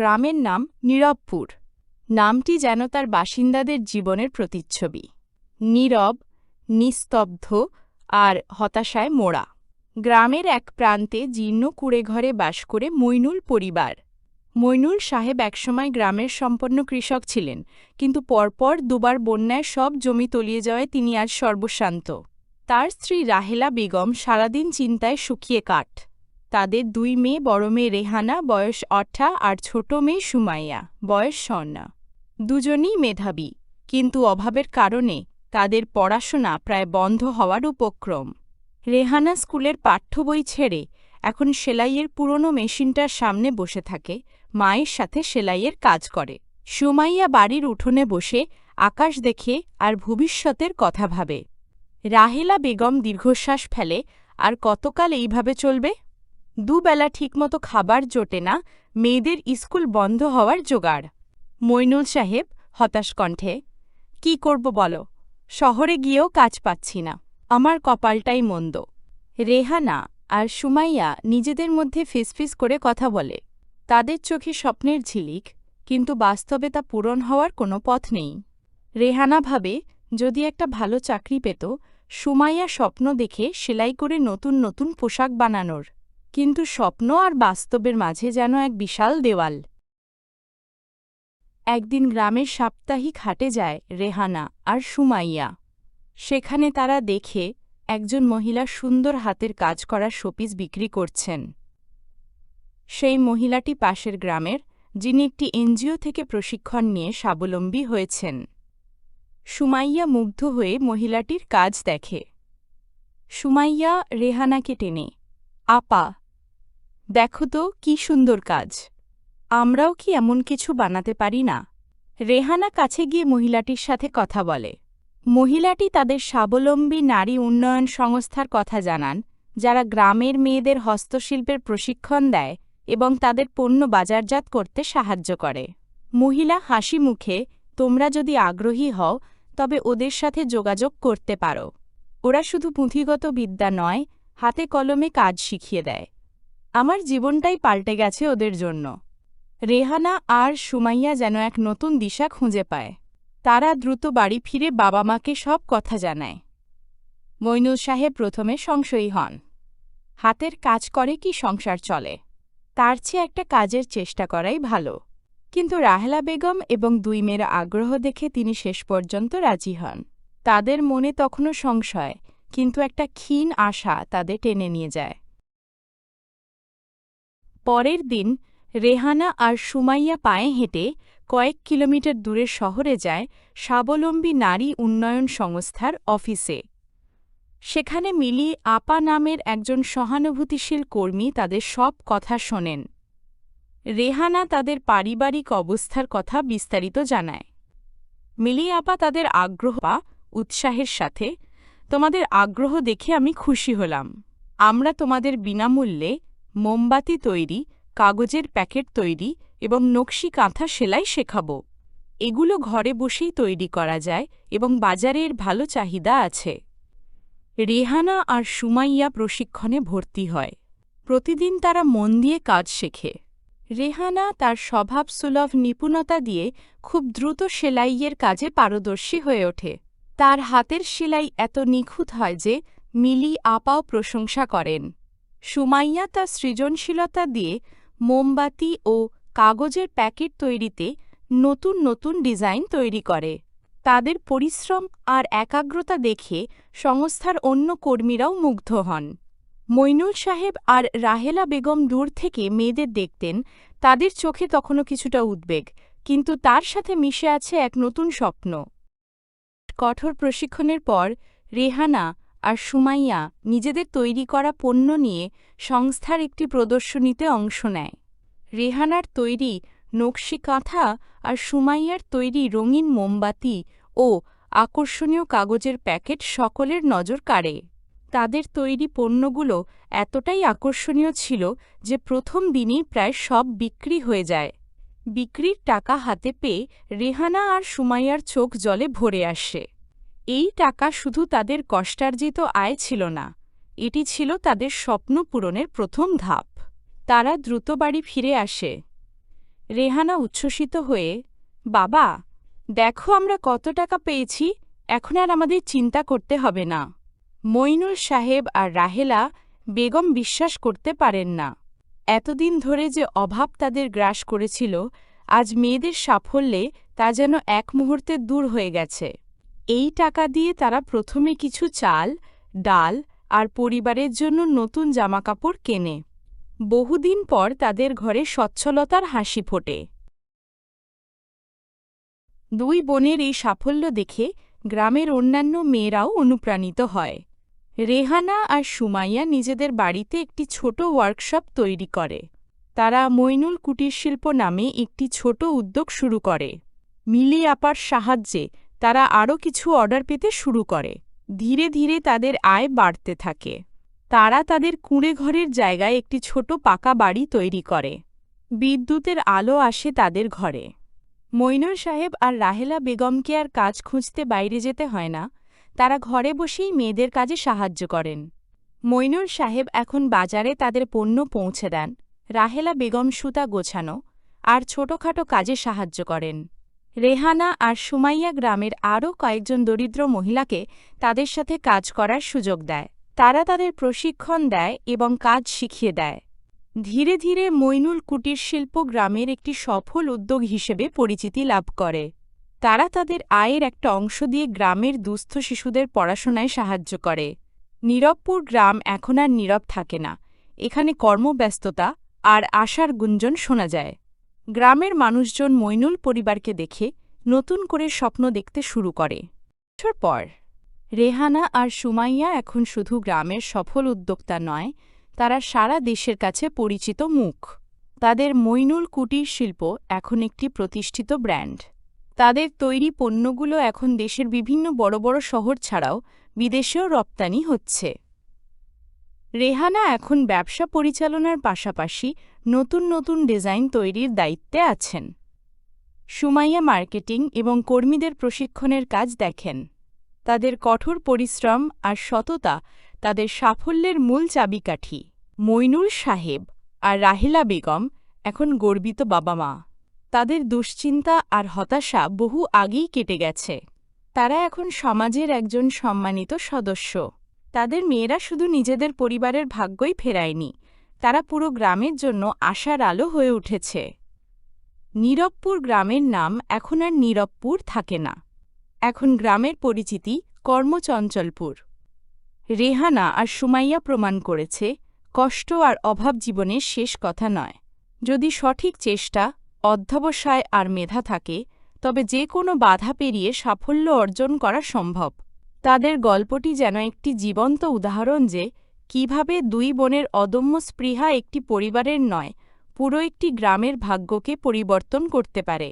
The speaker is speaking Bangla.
গ্রামের নাম নীরবপুর। নামটি যেন তার বাসিন্দাদের জীবনের প্রতিচ্ছবি। নীরব, নিস্তব্ধ আর হতাশায় মোড়া। গ্রামের এক প্রান্তে জীর্ণ কুড়ে ঘরে বাস করে মইনুল পরিবার। মইনুল সাহেব একসময় গ্রামের সম্পন্ন কৃষক ছিলেন, কিন্তু পরপর দুবার বন্যায় সব জমি তলিয়ে যাওয়ায় তিনি আজ সর্বশান্ত। তার স্ত্রী রাহেলা বেগম সারাদিন চিন্তায় শুকিয়ে কাঠ তাদের দুই মেয়ে বড় মেয়ে রেহানা, বয়স অঠা আর ছোট মেয়ে সুমাইয়া, বয়স স্বর্ণা। দুজনই মেধাবী, কিন্তু অভাবের কারণে তাদের পড়াশোনা প্রায় বন্ধ হওয়ার উপক্রম। রেহানা স্কুলের পাঠ্য বই ছেড়ে এখন সেলাইয়ের পুরনো মেশিনটার সামনে বসে থাকে, মায়ের সাথে সেলাইয়ের কাজ করে। সুমাইয়া বাড়ির উঠোনে বসে আকাশ দেখে আর ভবিষ্যতের কথা ভাবে। রাহেলা বেগম দীর্ঘশ্বাস ফেলে, আর কতকাল এইভাবে চলবে? দুবেলা ঠিকমতো খাবার জোটে না, মেয়েদের স্কুল বন্ধ হওয়ার জোগাড়। মইনুল সাহেব হতাশ কণ্ঠে, কি করব বলো, শহরে গিয়েও কাজ পাচ্ছি না, আমার কপালটাই মন্দ। রেহানা আর সুমাইয়া নিজেদের মধ্যে ফিসফিস করে কথা বলে, তাদের চোখে স্বপ্নের ঝিলিক, কিন্তু বাস্তবে তা পূরণ হওয়ার কোনো পথ নেই। রেহানা ভাবে, যদি একটা ভালো চাকরি পেত, সুমাইয়া স্বপ্ন দেখে সেলাই করে নতুন নতুন পোশাক বানানোর। কিন্তু স্বপ্ন আর বাস্তবের মাঝে যেন এক বিশাল দেওয়াল। একদিন গ্রামের সাপ্তাহিক হাটে যায় রেহানা আর সুমাইয়া। সেখানে তারা দেখে একজন মহিলা সুন্দর হাতের কাজ করা শোপিস বিক্রি করছেন। সেই মহিলাটি পাশের গ্রামের, যিনি একটি এনজিও থেকে প্রশিক্ষণ নিয়ে স্বাবলম্বী হয়েছেন। সুমাইয়া মুগ্ধ হয়ে মহিলাটির কাজ দেখে। সুমাইয়া রেহানাকে টেনে, আপা দেখো তো কি সুন্দর কাজ। আমরাও কি এমন কিছু বানাতে পারি না? রেহানা কাছে গিয়ে মহিলাটির সাথে কথা বলে। মহিলাটি তাদের স্বাবলম্বী নারী উন্নয়ন সংস্থার কথা জানান, যারা গ্রামের মেয়েদের হস্তশিল্পের প্রশিক্ষণ দেয় এবং তাদের পণ্য বাজারজাত করতে সাহায্য করে। মহিলা হাসি মুখে, তোমরা যদি আগ্রহী হও, তবে ওদের সাথে যোগাযোগ করতে পারো। ওরা শুধু পুঁথিগত বিদ্যা নয়, হাতে কলমে কাজ শিখিয়ে দেয়। আমার জীবনটাই পাল্টে গেছে ওদের জন্য। রেহানা আর সুমাইয়া যেন এক নতুন দিশা খুঁজে পায়। তারা দ্রুত বাড়ি ফিরে বাবা মাকে সব কথা জানায়। মইনুল সাহেব প্রথমে সংশয়ী হন। হাতের কাজ করে কি সংসার চলে? তার চেয়ে একটা কাজের চেষ্টা করাই ভালো। কিন্তু রাহেলা বেগম এবং দুই মেয়ের আগ্রহ দেখে তিনি শেষ পর্যন্ত রাজি হন। তাদের মনে তখনও সংশয়, কিন্তু একটা ক্ষীণ আশা তাদের টেনে নিয়ে যায়। পরের দিন রেহানা আর সুমাইয়া পায়ে হেঁটে কয়েক কিলোমিটার দূরে শহরে যায় স্বাবলম্বী নারী উন্নয়ন সংস্থার অফিসে। সেখানে মিলি আপা নামের একজন সহানুভূতিশীল কর্মী তাদের সব কথা শোনেন। রেহানা তাদের পারিবারিক অবস্থার কথা বিস্তারিত জানায়। মিলি আপা তাদের আগ্রহ বা উৎসাহের সাথে, তোমাদের আগ্রহ দেখে আমি খুশি হলাম। আমরা তোমাদের বিনামূল্যে মোমবাতি তৈরি, কাগজের প্যাকেট তৈরি এবং নকশি কাঁথা সেলাই শেখাব। এগুলো ঘরে বসেই তৈরি করা যায় এবং বাজারের ভালো চাহিদা আছে। রেহানা আর সুমাইয়া প্রশিক্ষণে ভর্তি হয়। প্রতিদিন তারা মন দিয়ে কাজ শেখে। রেহানা তার স্বভাবসুলভ নিপুণতা দিয়ে খুব দ্রুত সেলাইয়ের কাজে পারদর্শী হয়ে ওঠে। তার হাতের সেলাই এত নিখুঁত হয় যে মিলি আপাও প্রশংসা করেন। সুমাইয়া তার সৃজনশীলতা দিয়ে মোমবাতি ও কাগজের প্যাকেট তৈরিতে নতুন নতুন ডিজাইন তৈরি করে। তাদের পরিশ্রম আর একাগ্রতা দেখে সংস্থার অন্য কর্মীরাও মুগ্ধ হন। মইনুল সাহেব আর রাহেলা বেগম দূর থেকে মেয়েদের দেখতেন, তাদের চোখে তখনও কিছুটা উদ্বেগ, কিন্তু তার সাথে মিশে আছে এক নতুন স্বপ্ন। কঠোর প্রশিক্ষণের পর রেহানা আর সুমাইয়া নিজেদের তৈরি করা পণ্য নিয়ে সংস্থার একটি প্রদর্শনীতে অংশ নেয়। রেহানার তৈরি নকশি কাঁথা আর সুমাইয়ার তৈরি রঙিন মোমবাতি ও আকর্ষণীয় কাগজের প্যাকেট সকলের নজর কাড়ে। তাদের তৈরি পণ্যগুলো এতটাই আকর্ষণীয় ছিল যে প্রথম দিনই প্রায় সব বিক্রি হয়ে যায়। বিক্রির টাকা হাতে পেয়ে রেহানা আর সুমাইয়ার চোখ জলে ভরে আসে। এই টাকা শুধু তাদের কষ্টার্জিত আয় ছিল না, এটি ছিল তাদের স্বপ্ন পূরণের প্রথম ধাপ। তারা দ্রুত বাড়ি ফিরে আসে। রেহানা উচ্ছ্বসিত হয়ে, বাবা, দেখো আমরা কত টাকা পেয়েছি, এখন আর আমাদের চিন্তা করতে হবে না। মইনুল সাহেব আর রাহেলা বেগম বিশ্বাস করতে পারেন না। এতদিন ধরে যে অভাব তাদের গ্রাস করেছিল, আজ মেয়েদের সাফল্যে তা যেন এক মুহূর্তে দূর হয়ে গেছে। এই টাকা দিয়ে তারা প্রথমে কিছু চাল, ডাল আর পরিবারের জন্য নতুন জামাকাপড় কেনে। বহুদিন পর তাদের ঘরে সচ্ছলতার হাসি ফোটে। দুই বোনের এই সাফল্য দেখে গ্রামের অন্যান্য মেয়েরাও অনুপ্রাণিত হয়। রেহানা আর সুমাইয়া নিজেদের বাড়িতে একটি ছোট ওয়ার্কশপ তৈরি করে। তারা মইনুল কুটির শিল্প নামে একটি ছোট উদ্যোগ শুরু করে। মিলি আপার সাহায্যে তারা আরও কিছু অর্ডার পেতে শুরু করে। ধীরে ধীরে তাদের আয় বাড়তে থাকে। তারা তাদের কুঁড়ে ঘরের জায়গায় একটি ছোট পাকা বাড়ি তৈরি করে। বিদ্যুতের আলো আসে তাদের ঘরে। মইনুর সাহেব আর রাহেলা বেগমকে আর কাজ খুঁজতে বাইরে যেতে হয় না। তারা ঘরে বসেই মেয়েদের কাজে সাহায্য করেন। মইনুর সাহেব এখন বাজারে তাদের পণ্য পৌঁছে দেন। রাহেলা বেগম সুতা গোছানো আর ছোটখাটো কাজে সাহায্য করেন। রেহানা আর সুমাইয়া গ্রামের আরও কয়েকজন দরিদ্র মহিলাকে তাদের সাথে কাজ করার সুযোগ দেয়। তারা তাদের প্রশিক্ষণ দেয় এবং কাজ শিখিয়ে দেয়। ধীরে ধীরে মইনুল কুটির শিল্প গ্রামের একটি সফল উদ্যোগ হিসেবে পরিচিতি লাভ করে। তারা তাদের আয়ের একটা অংশ দিয়ে গ্রামের দুস্থ শিশুদের পড়াশোনায় সাহায্য করে। নীরবপুর গ্রাম এখন আর নীরব থাকে না। এখানে কর্মব্যস্ততা আর আশার গুঞ্জন শোনা যায়। গ্রামের মানুষজন মইনুল পরিবারকে দেখে নতুন করে স্বপ্ন দেখতে শুরু করে। বছর পর, রেহানা আর সুমাইয়া এখন শুধু গ্রামের সফল উদ্যোক্তা নয়, তারা সারা দেশের কাছে পরিচিত মুখ। তাদের মইনুল কুটির শিল্প এখন একটি প্রতিষ্ঠিত ব্র্যান্ড। তাদের তৈরি পণ্যগুলো এখন দেশের বিভিন্ন বড় বড় শহর ছাড়াও বিদেশেও রপ্তানি হচ্ছে। রেহানা এখন ব্যবসা পরিচালনার পাশাপাশি নতুন নতুন ডিজাইন তৈরির দায়িত্বে আছেন। সুমাইয়া মার্কেটিং এবং কর্মীদের প্রশিক্ষণের কাজ দেখেন। তাদের কঠোর পরিশ্রম আর সততা তাদের সাফল্যের মূল চাবিকাঠি। মইনুল সাহেব আর রাহিলা বেগম এখন গর্বিত বাবা মা। তাদের দুশ্চিন্তা আর হতাশা বহু আগেই কেটে গেছে। তারা এখন সমাজের একজন সম্মানিত সদস্য। তাদের মেয়েরা শুধু নিজেদের পরিবারের ভাগ্যই ফেরায়নি তারা পুরো গ্রামের জন্য আশার আলো হয়ে উঠেছে। নীরবপুর গ্রামের নাম এখন আর নীরবপুর থাকে না। এখন গ্রামের পরিচিতি কর্মচঞ্চলপুর। রেহানা আর সুমাইয়া প্রমাণ করেছে, কষ্ট আর অভাব জীবনের শেষ কথা নয়। যদি সঠিক চেষ্টা, অধ্যবসায় আর মেধা থাকে, তবে যে কোনো বাধা পেরিয়ে সাফল্য অর্জন করা সম্ভব। তাদের গল্পটি যেন একটি জীবন্ত উদাহরণ যে কীভাবে দুই বোনের অদম্য স্পৃহা একটি পরিবারের নয়, পুরো একটি গ্রামের ভাগ্যকে পরিবর্তন করতে পারে।